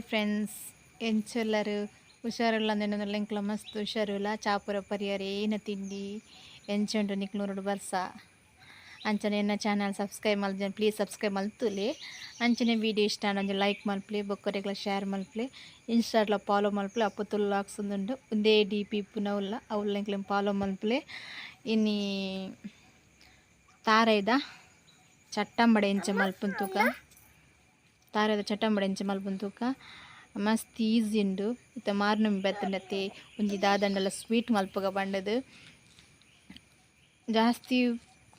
Hi friends ಎಂಚೆಲ್ಲರು ಹುಷಾರಿಲ್ಲ ಅಂದ್ರೆ ಎಂಕ್ಲ ಮಸ್ತ್ ಹುಷಾರಿಲ್ಲ ಚಾಪುರ ಪರಿಹಾರ ಏನು ತಿಂಡಿ ಎಂಚುಂಟು ನಿಕ್ಲೂರು ಬರ್ಸ ಅಂಚನೆ ಎನ್ನ ಚಾನಲ್ ಸಬ್ಸ್ಕ್ರೈಬ್ ಮಲ್ದ ಪ್ಲೀಸ್ ಸಬ್ಸ್ಕ್ರೈಬ್ ಮಲ್ತುಲಿ ಅಂಚನೆ ವಿಡಿಯೋ ಇಷ್ಟ ಒಂದು ಲೈಕ್ ಮಲ್ಪ್ಲಿ ಬೊಕ್ಕರೆಗ್ಲ ಶೇರ್ ಮಲ್ಪ್ಲಿ ಇನ್ಸ್ಟಾಗ್ಲ ಫಾಲೋ ಮಲ್ಪ್ಲಿ ಅಪ್ಪ ತುಲ್ಲು ಹಾಕ್ಸೊಂದುಂಡು ಒಂದೇ ಡಿ ಪಿ ಪುನ ಉಲ್ಲ ಅವ್ಲೆಂಕ್ಲೆ ಫಾಲೋ ಮಲ್ಪ್ಲಿ ಇನ್ನಿ ತಾರೈದ ಚಟ್ಟಂಬಡೆ ಎಂಚ ಮಲ್ಪುನ್ ತೂಕ ತಾರದ ಚಟ ಎಂಚ ತೂಕ ಮಸ್ತ್ ಈಸಿ ಉಂಡು ಇತ್ತ ಮಾರ್ನಮಿ ಬೆತ್ತಂಡತೆ ಒಂಜಿ ದಾದಂಡಲ ಸ್ವೀಟ್ ಮಲ್ಪಗ ಪಂಡದು ಜಾಸ್ತಿ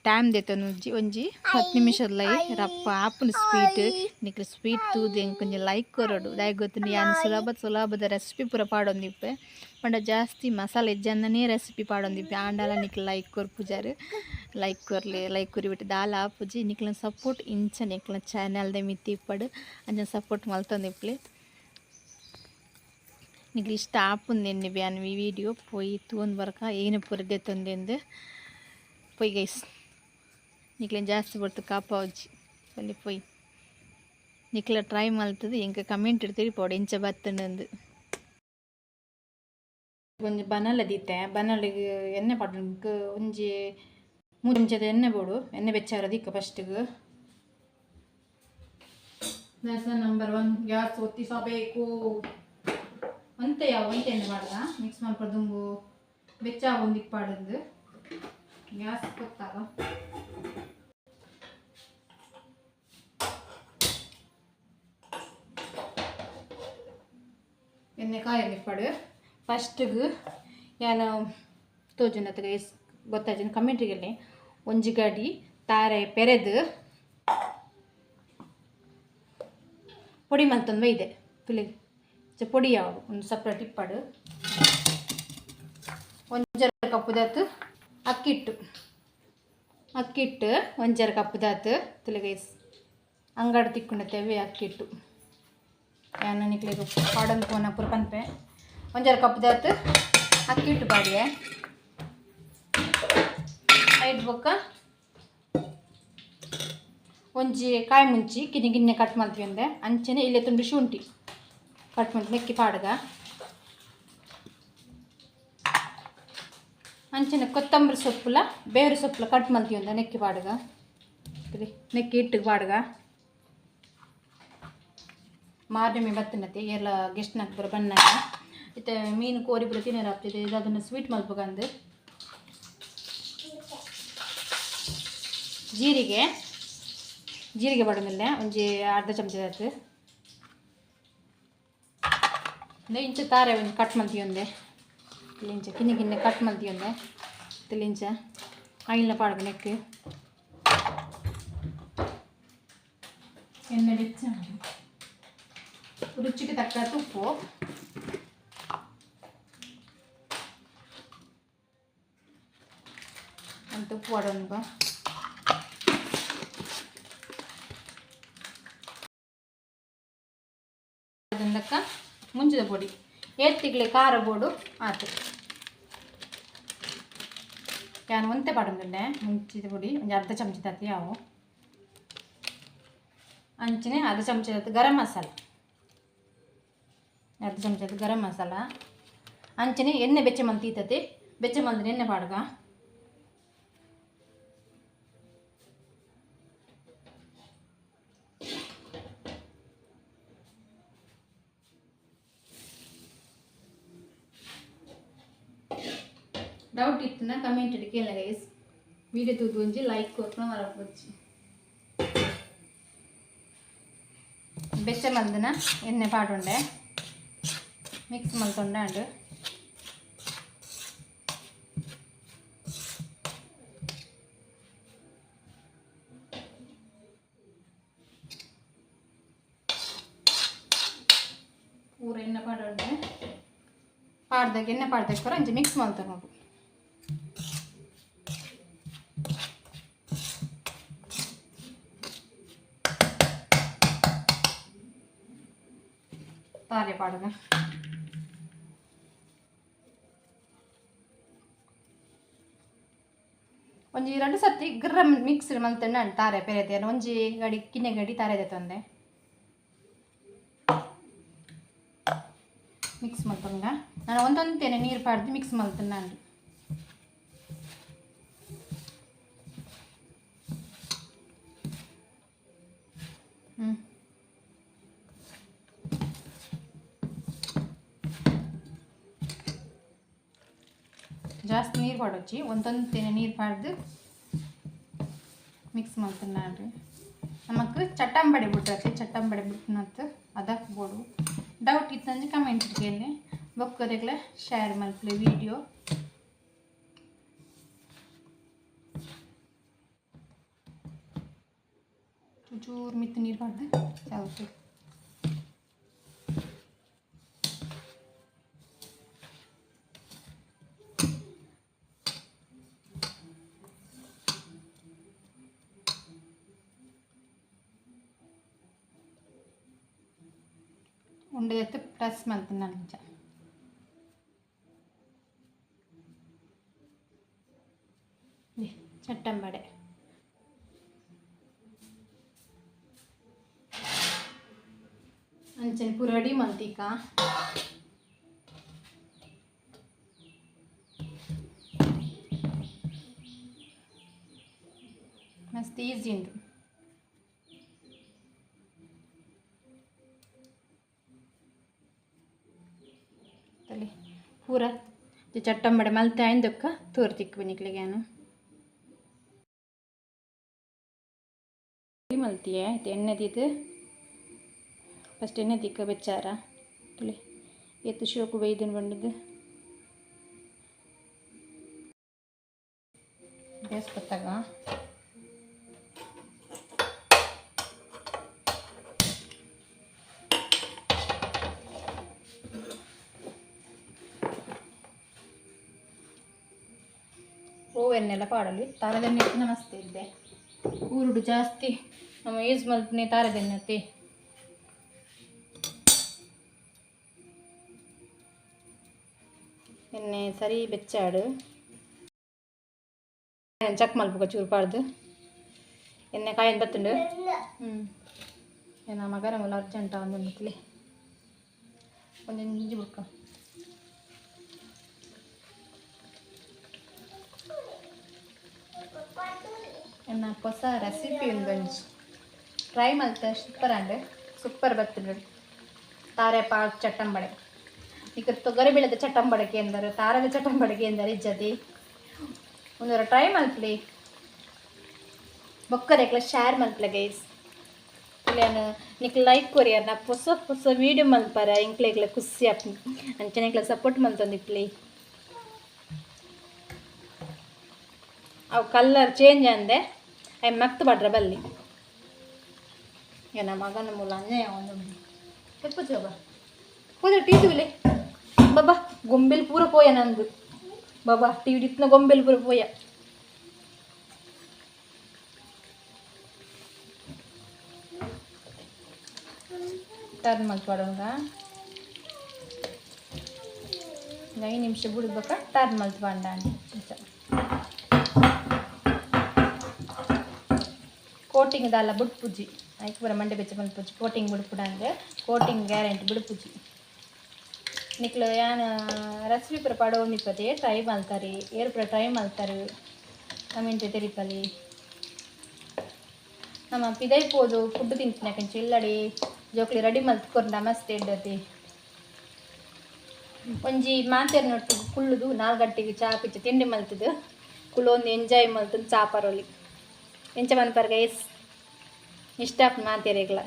ಟೈಮ್ ದೇತನು ಒಂಜಿ ಒಂಜಿ ಹತ್ತು ನಿಮಿಷದ ಲೈ ರಪ್ಪ ಆಪುನ ಸ್ವೀಟ್ ನಿಕ್ಲು ಸ್ವೀಟ್ ತೂದು ಎಂಕ್ ಕೊಂಚ ಲೈಕ್ ಕೊರಡು ದಾಯ್ ಗೊತ್ತು ಯಾನ್ ಸುಲಭ ಸುಲಭದ ರೆಸಿಪಿ ಪೂರ ಪಾಡೊಂದಿಪ್ಪೆ ಪಂಡ ಜಾಸ್ತಿ ಮಸಾಲೆ ಎಜ್ಜಂದನೇ ರೆಸಿಪಿ ಪಾಡೊಂದಿಪ್ಪೆ ಆಂಡಲ ನಿಕ್ಲು ಲೈಕ್ ಕೊರ್ ಪೂಜಾರು ಲೈಕ್ ಕೊರ್ಲೆ ಲೈಕ್ ಕೊರಿಬಿಟ್ಟು ದಾಲ ಆಪುಜಿ ನಿಕ್ಲ ಸಪೋರ್ಟ್ ಇಂಚ ನಿಕ್ಲ ಚಾನಲ್ದ ಮಿತ್ತಿ ಇಪ್ಪಡು ಅಂಚ ಸಪೋರ್ಟ್ ಮಲ್ತೊಂದಿಪ್ಲೆ ನಿಕ್ಲು ಇಷ್ಟ ಆಪುಂದು ಎನ್ನಿ ಬ್ಯಾನ್ ಈ ವಿಡಿಯೋ ಪೋಯಿ ತೂನ್ ಬರ್ಕ ಏನು ಪೂರ ದೆತ್ತೊಂದೆಂದು ಪೊಯ್ ಗೈಸ್ ನಿಕ್ಲೇನು ಜಾಸ್ತಿ ಬರ್ತು ಕಾಪಾವಜ್ಜಿ ಅಲ್ಲಿ ಪೊಯ್ ನಿಕ್ಲ ಟ್ರೈ ಮಲ್ತದು ಎಂಕ ಕಮೆಂಟ್ ಇಡ್ತೀರಿ ಪೋಡ ಇಂಚ ಬತ್ತನಂದು ಒಂಜಿ ಬನಲ ದೀತೆ ಬನಲಿಗೆ ಎಣ್ಣೆ ಪಾಡ್ಲಿಕ್ಕೆ ಒಂಜಿ ಮೂರು ಚಮಚದ ಎಣ್ಣೆ ಬೋಡು ಎಣ್ಣೆ ಬೆಚ್ಚಾರ ದಿಕ್ಕ ಫಸ್ಟಿಗೆ ನಂಬರ್ ಒನ್ ಗ್ಯಾಸ್ ಒತ್ತಿಸಬೇಕು ಅಂತೆ ಯಾವ ಒಂತೆ ಎಣ್ಣೆ ಮಾಡ್ದ ಮಿಕ್ಸ್ ಮಾಡ್ಕೊಳ್ದು ಬೆಚ್ಚ ಒಂದು ಇಪ್ಪಾಡದು ಗ್ಯಾಸ್ ಕೊತ್ತಾಗ ಎಣ್ಣೆ ಕಾಯಲ್ಲಿ ಇಪ್ಪಾಡು ಫಸ್ಟಿಗೆ ಏನು ತೋಜನ ಎಸ್ ಗೊತ್ತಾಯ್ತು ಕಮೆಂಟ್ರಿಗೆಲ್ಲಿ ಒಂಜಿ ಗಡಿ ತಾರೆ ಪೆರೆದು. ಪೊಡಿ ಮಲ್ತೊಂದು ಇದೆ. ಪುಲಿ ಪೊಡಿ ಯಾವುದು? ಒಂದು ಸಪ್ರೇಟ್ ಇಪ್ಪಾಡು. ಒಂಜರ ಕಪ್ಪುದಾತು ಅಕ್ಕಿಟ್ಟು. ಅಕ್ಕಿಟ್ಟು ಒಂಜರ ಕಪ್ಪು ದಾತು ತುಳಿಗೈಸ್ ಅಂಗಡಿ ತಿಕ್ಕೊಂಡತ್ತೇವೆ ಅಕ್ಕಿಟ್ಟು. ಯಾನ ನಿಕ್ಲಿಗೆ ಹಾಡನ್ ಪೋನ ಪುರ ಪನ್ಪೆ. ಕಪ್ಪು ಅಕ್ಕಿ ಅಕ್ಕಿಟ್ಟು ಪಾಡಿಯೆ. ಐದು ಬೊಕ್ಕ ಒಂಜಿ ಕಾಯಿ ಮುಂಚಿ ಗಿನ್ನೆ ಗಿನ್ನೆ ಕಟ್ ಮಾಡ್ತೀವಿ ಅಂದೆ. ಅಂಚೆನೆ ಇಲ್ಲೇ ತುಂಡು ಶುಂಠಿ. ಕಟ್ ಮಾಡ್ತೀನಿ ಮೆಕ್ಕಿ ಪಾಡ್ಗ. ಅಂಚೆನೆ ಕೊತ್ತಂಬರಿ ಸೊಪ್ಪುಲ ಬೇರೆ ಸೊಪ್ಪುಲ ಕಟ್ ಮಾಡ್ತೀವಿ ಅಂದ ನೆಕ್ಕಿ ಪಾಡ್ಗ. ನೆಕ್ಕಿ ಇಟ್ಟು ಪಾಡ್ಗ. ಮಾರ್ನಮಿ ಬತ್ತನತಿ ಎಲ್ಲ ಗೆಸ್ಟ್ನಾಗ ಬರ ಬನ್ನಾಗ ಇತ್ತೆ ಮೀನು ಕೋರಿ ಬರ ತಿನ್ನೋರು ಆಗ್ತಿದೆ, ಇದು ಅದನ್ನು ಸ್ವೀಟ್ ಮಲ್ಪಗಂದು ಜೀರಿಗೆ ಜೀರಿಗೆ ಬಡಮಿಲ್ಲ ಒಂಜಿ ಅರ್ಧ ಚಮಚ ಆಯ್ತು. ಇಂಚ ತಾರೆ ಒಂದು ಕಟ್ ಮಲ್ತಿಯೊಂದೆ ಇಂಚ, ಕಿನ್ನಿ ಕಿನ್ನೆ ಕಟ್ ಮಲ್ತಿಯೊಂದೆ ತಿಲ್ಲಿಂಚ ಆಯಿಲ್ನ ಪಾಡ್ಗ ನೆಕ್ ಎಣ್ಣೆ ಬೆಚ್ಚ ರುಚಿಗೆ ತಕ್ಕ ತುಪ್ಪು ಒಂದು ತುಪ್ಪು ವಾಡೋಣ ಅದಕ್ಕೆ ಮುಂಚಿದ ಪೊಡಿ ಏತ್ತಿಗ್ಲಿ ಖಾರ ಬೋಡು ಆತು ಯಾನು ಒಂತೆ ಪಾಡಂಗಿಲ್ಲೆ ಮುಂಚಿದ ಪೊಡಿ ಒಂದು ಅರ್ಧ ಚಮಚ ತತ್ತಿ ಯಾವು ಅಂಚನೆ ಅರ್ಧ ಚಮಚ ಗರಂ ಮಸಾಲ ಅರ್ಧ ಚಮಚ ಗರಂ ಮಸಾಲ ಅಂಚನೆ ಎಣ್ಣೆ ಬೆಚ್ಚ ಮಂತ್ ಈತತಿ ಬೆಚ್ಚ ಮಂದ್ರೆ ಎಣ್ಣೆ ಪಾಡ್ಗ ಡೌಟ್ ಇತ್ತು ಕಮೆಂಟ್ ಇಡಿ ಕೇಳ ಗೈಸ್ ವಿಡಿಯೋ ತೂದು ಒಂಜಿ ಲೈಕ್ ಕೊಟ್ಟು ಮರಪೊಚ್ಚಿ ಬೆಚ್ಚ ಮಲ್ದನ ಎಣ್ಣೆ ಪಾಡುಂಡೆ ಮಿಕ್ಸ್ ಮಲ್ತೊಂಡೆ ಅಂಡು ಪೂರ ಎಣ್ಣೆ ಪಾಡುಂಡೆ ಪಾಡ್ದಾಗ ಎಣ್ಣೆ ಪಾಡ್ದಾಗ ಬರ ಅಂಚೆ ಮಿಕ್ಸ್ ಮಾಡ್ತಾರೆ ನೋಡು ತಾರೆ ಪಾಡ್ಗ ಒಂಜಿ ಎರಡು ಸತಿ ಗ್ರ ಮಿಕ್ಸ್ ಮಲ್ತಣ್ಣ ತಾರೆ ಪೆರೆತೆ ಒಂಜಿ ಗಡಿ ಕಿನ್ನೆ ಗಡಿ ತಾರೆದೆ ತಂದೆ. ಮಿಕ್ಸ್ ಮಲ್ತಂಗ ನಾನು ಒಂದೊಂದು ತೇನೆ ನೀರು ಪಾಡ್ದು ಮಿಕ್ಸ್ ಮಲ್ತಣ್ಣ ಜಾಸ್ತಿ ನೀರು ಪಡೋಚಿ ಒಂದೊಂದು ನೀರು ಪಾಡ್ದು ಮಿಕ್ಸ್ ಮಾಡ್ತೀನಿ ನಮಕ್ ಚಟ್ಟಂಬಡಿ ಬಿಟ್ರತಿ ಚಟ್ಟಂಬಡಿ ಬಿಟ್ಟಿನತ್ತು ಅದಕ್ಕೆ ಬೋಡು. ಡೌಟ್ ಇತ್ತಂದ್ರೆ ಕಮೆಂಟ್ ಇಟ್ಕೇನೆ ಬೊಕ್ಕರೆಗ್ಲ ಶೇರ್ ಮಾಡ್ಲಿ ವಿಡಿಯೋ ಚೂರು ಮಿತ್ತು ನೀರು ಪಾಡ್ದು ಸಾಕು ఉండేదైతే ప్లస్ మంతున్నాను నిజ ಚಟ್ಟಂಬಡೆ ಅಂಚನೆ ಪೂರ ರೆಡಿ ಮಂತೀಕ ಮಸ್ತ್ ಈಸಿ ಉಂಟು ತಲೆ. ಪೂರ ಚಟ್ಟಂಬಡೆ ಮಲ್ತೆ ಆಯ್ದಕ್ಕ ತೋರ್ ತಿಕ್ಕು ನಿಕ್ಲಿಗೆ ನಾನು ಮಲ್ತಿಯೇ ಎಣ್ಣೆ ತಿದ್ದು ಫಸ್ಟ್ ಎಣ್ಣೆ ತಿಕ್ಕ ಬೆಚ್ಚಾರ. ತುಳಿ ಎತ್ತು ಶೋಕು ಬೈದನ್ ಬಂದಿದ್ದು ಬೇಸ್ಕೊತ್ತಾಗ ಹೂವೆನ್ನೆಲ್ಲ ಪಾಡಲಿ ತಾರದೆಣ್ಣೆ ನಮಸ್ತೆ ಇದ್ದೆ. ಊರುಡು ಜಾಸ್ತಿ. ನಮ್ಮ ಯೂಸ್ ಮಾಡ್ತೀನಿ ತಾರದೆಣ್ಣೆ ಎಣ್ಣೆ ಸರಿ ಬೆಚ್ಚಾಡು. ಚಕ್ ಮಲ್ಪುಕ ಚೂರು ಪಾಡ್ದು ಎಣ್ಣೆ ಕಾಯಿನ್ ಬತ್ತುಂಡು. ಹ್ಞೂ ಏನ ಮಗನ ಮುಲ್ಲ ಅರ್ಜೆಂಟ ಒಂದು ಮುತ್ತಲಿ ಒಂದು ಇಂಜಿ ಎನ್ನ ಹೊಸ ರೆಸಿಪಿ ಒಂದು ಟ್ರೈ ಮಾಡ್ತೆ ಸೂಪರ್ ಅಂಡೆ ಸೂಪರ್ ಬರ್ತಿದ್ರು ತಾರೆ, ಪಾಕ್, ಚಟ್ಟಂಬಡೆ. ಈಗ ತೊಗರಿ ಬೆಳೆದ ಚಟ್ಟಂಬಡಕೆ ಎಂದರು, ತಾರದ ಚಟ್ಟಂಬಡಕೆ ಎಂದರೆ ಇಜ್ಜತಿ ಒಂದರ ಟ್ರೈ ಮಲ್ಪ್ಲಿ ಬೊಕ್ಕರೆಕ್ಲ ಶೇರ್ ಮಲ್ಪ್ಲೆ ಗೈಸ್ ಇಲ್ಲೇನು ನಿಕ್ ಲೈಕ್ ಕೊರಿಯರ್ ನಾ ಹೊಸ ಹೊಸ ವೀಡಿಯೋ ಮಲ್ಪಾರ ಇಂಕ್ಲೆಗ್ಲ ಖುಷಿ ಆಪ್ ಅಂಚನೆಗ್ಲ ಸಪೋರ್ಟ್ ಮಲ್ತೊಂದಿಪ್ಲಿ ಅವು ಕಲ್ಲರ್ ಚೇಂಜ್ ಅಂದೆ. ಅవి ಮಕ್ತು ಬಡ್ರ ಬಲ್ಲಿ ಏನ ಮಗನ ಮೂಲ ಅನ್ಯಾಯ ಒಂದು ಎಪ್ಪು ಚೋಬ ಹೋದ ಟಿ ತುಲೆ ಬಾಬಾ ಗೊಂಬೆಲ್ ಪೂರ ಪೋಯ ನಂದು ಬಾಬಾ ಟಿ ವಿ ಇತ್ನ ಗೊಂಬೆಲ್ ಪೂರ ಪೋಯ ಟರ್ನ್ ಮಲ್ತ್ವಾಡೋಂಗ ಐದು ನಿಮಿಷ ಬಿಡ್ಬೇಕಾ ಟರ್ನ್ ಮಲ್ತ್ವಾಂಡ ಅಂತ ಕೋಟಿಂಗ್ ಇದಲ್ಲ ಬುಡ್ ಪೂಜಿ ಆಯ್ತು ಬರ ಮಂಡೆ ಬೆಚ್ಚ ಬಂದು ಪೂಜಿ ಕೋಟಿಂಗ್ ಬಿಡ್ಪುಡ ಅಂದರೆ ಕೋಟಿಂಗ್ ಗ್ಯಾರಂಟಿ ಬಿಡು ಪುಜ್ಜಿ ನಿಕ್ಲು ಯಾನ ರೆಸಿಪಿ ಪುರ ಪಡ ಒಂದಿಪ್ಪತ್ತೆ ಟ್ರೈ ಮಲ್ತಾರೆ ಏರ್ ಪೂರ ಟ್ರೈ ಮಾಡ್ತಾರೆ. ಕಮೆಂಟ್ ತೆರಿಪಲ್ಲಿ ನಮ್ಮ ಪಿದೈಪೋದು ಫುಡ್ ತಿಂತೀನಿ ಕಂಚು ಇಲ್ಲಡಿ, ಜೋಕ್ಲಿ ರೆಡಿ ಮಲ್ತ್ಕೊಂಡು ನಮಸ್ತೆ ಇಡ್ಡತಿ ಒಂಜಿ ಮಾತೇರ್ ನೋಡ್ತಿದ್ದು ಕುಳ್ಳುದು ನಾಲ್ಕು ಗಂಟೆಗೆ ಚಾ ಪಿಚ್ಚ, ತಿಂಡಿ ಮಲ್ತದು ಕುಳ್ಳು ಒಂದು ಎಂಜಾಯ್ ಮಲ್ತದು ಚಾ ಪರೋಲಿ. ಎಂಚ ಮನ್ಪರ್ ಗೈಸ್ ಇಷ್ಟ ಮಾತೇರಿಗ್ಲ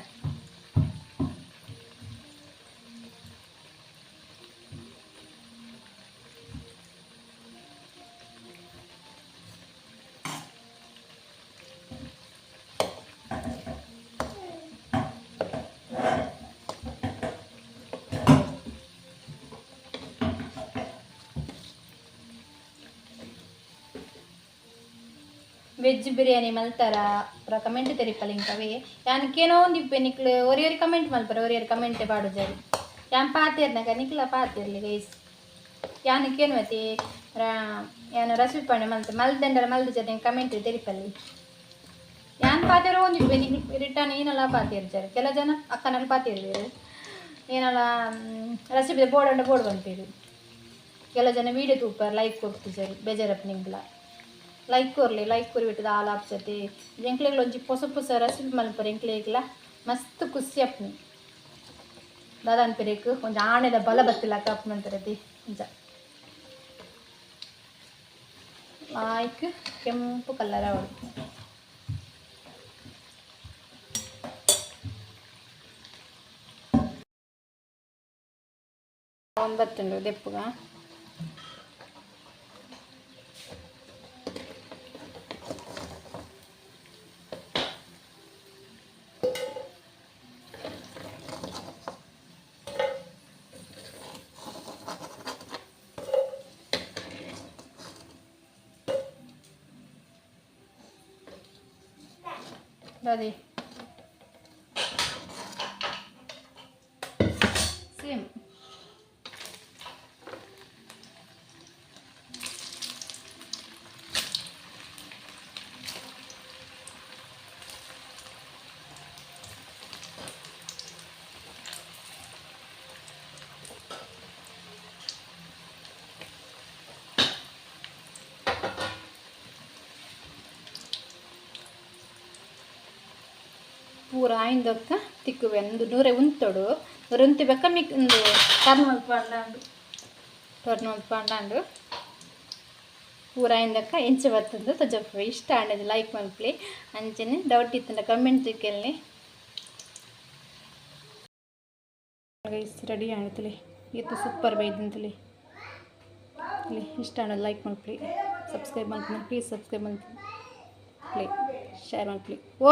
ವೆಜ್ ಬಿರಿಯಾನಿ ಮಲ್ತಾರ ಪೂರ ಕಮೆಂಟ್ ತೆರಿಪಲ್ಲ ಇಂಕವೇ ಯಾನಕ್ಕೇನೋ ಒಂದು ಇಪ್ಪೆ ನಿಕ್ಲು ಒರಿಯೊರಿ ಕಮೆಂಟ್ ಮಲ್ಪರ ಒರಿಯೊರಿ ಕಮೆಂಟ್ ಪಾಡು ಜರಿ. ಯಾನ್ ಪಾತಿರ್ನಾಗ ನಿಕ್ಲ ಪಾತಿರ್ಲಿ ಗೈಸ್. ಯಾನಕ್ಕೇನು ಮತ್ತೆ ಏನು ರಸಿಪಿ ಪಂಡೆ ಮಲ್ತ ಮಲ್ದಂಡರ ಮಲ್ದ ಜೊತೆ ಕಮೆಂಟ್ ತೆರಿಪಲ್ಲಿ. ಯಾನ್ ಪಾತಿರೋ ಒಂದು ಇಪ್ಪೆ ರಿಟರ್ನ್ ಏನೆಲ್ಲ ಪಾತಿರ್ಜಾರೆ ಕೆಲ ಜನ ಅಕ್ಕನಲ್ಲಿ ಪಾತಿರ್ವೇರು ಏನಲ್ಲ ರೆಸಿಪಿ ಬೋರ್ಡ್ ಅಂಡ ಬೋರ್ಡ್ ಬಂತೀರಿ ಕೆಲ ಜನ ವೀಡಿಯೋ ತೂಪಾರ ಲೈಕ್ ಕೊಡ್ತಿದ್ದಾರೆ ಬೇಜಾರಪ್ಪ ನಿಂಗ್ಲ. ಲೈಕ್ ಕೊರ್ಲಿ ಲೈಕ್ ಕೊರಿಬಿಟ್ಟದ ಹಾಲು ಹಾಕ್ಸತಿ ಎಂಕ್ಲೆಗ್ಲ ಒಂಜಿ ಪೊಸ ಪೊಸ ರೆಸಿಪಿ ಮಲ್ಪರೆ ಎಂಕ್ಲೆಗ್ಲ ಮಸ್ತ್ ಖುಷಿ ಅಪ್ನಿ ದಾದಾನ್ ಪೆರೇಕ್ ಒಂಜಿ ಆಣೆದ ಬಲ ಬತ್ತಿಲ್ಲ ಕಪ್ ಮಂತರತಿ ನಿಜ ಲಾಯ್ಕ್ ಕೆಂಪು ಕಲರ್ ಅವಳು ಒಂಬತ್ತುಂಡು ದೆಪ್ಪುಗ. 这里 ಪೂರ ಆಯ್ದಕ್ಕ ತಿಕ್ಕುವೆ, ಒಂದು ನೂರೆ ಉಂತೊಡು. ನೂರೆ ಉಂತಿಬೇಕ ಮಿಕ್, ಒಂದು ಟರ್ನ್ ಪಾಂಡಾಂಡು. ಟರ್ನ್ ಪಾಂಡಾಂಡು. ಪೂರ ಆಯ್ದಕ್ಕ ಎಂಚ ಬರ್ತಂದು ತಜಪ್ಪ ಇಷ್ಟ ಆಂಡದು ಲೈಕ್ ಮಲ್ಪ್ಲಿ ಅಂಚನೆ ಡೌಟ್ ಇತ್ತಂಡ ಕಮೆಂಟ್ ತಿಕ್ಕಲ್ಲಿ ರೆಡಿ ಆಯ್ತಲಿ ಇದು ಸೂಪರ್ ಬೈದಂತಲಿ ಇಲ್ಲಿ ಇಷ್ಟ ಆಡೋದು ಲೈಕ್ ಮಲ್ಪ್ಲಿ ಸಬ್ಸ್ಕ್ರೈಬ್ ಮಾಡ್ತೀನಿ ಪ್ಲೀಸ್ ಸಬ್ಸ್ಕ್ರೈಬ್ ಮಾಡ್ತೀನಿ ಪ್ಲೇ. ಶೇರ್ ಮಾಡ್ಪ್ಲಿ ಓ!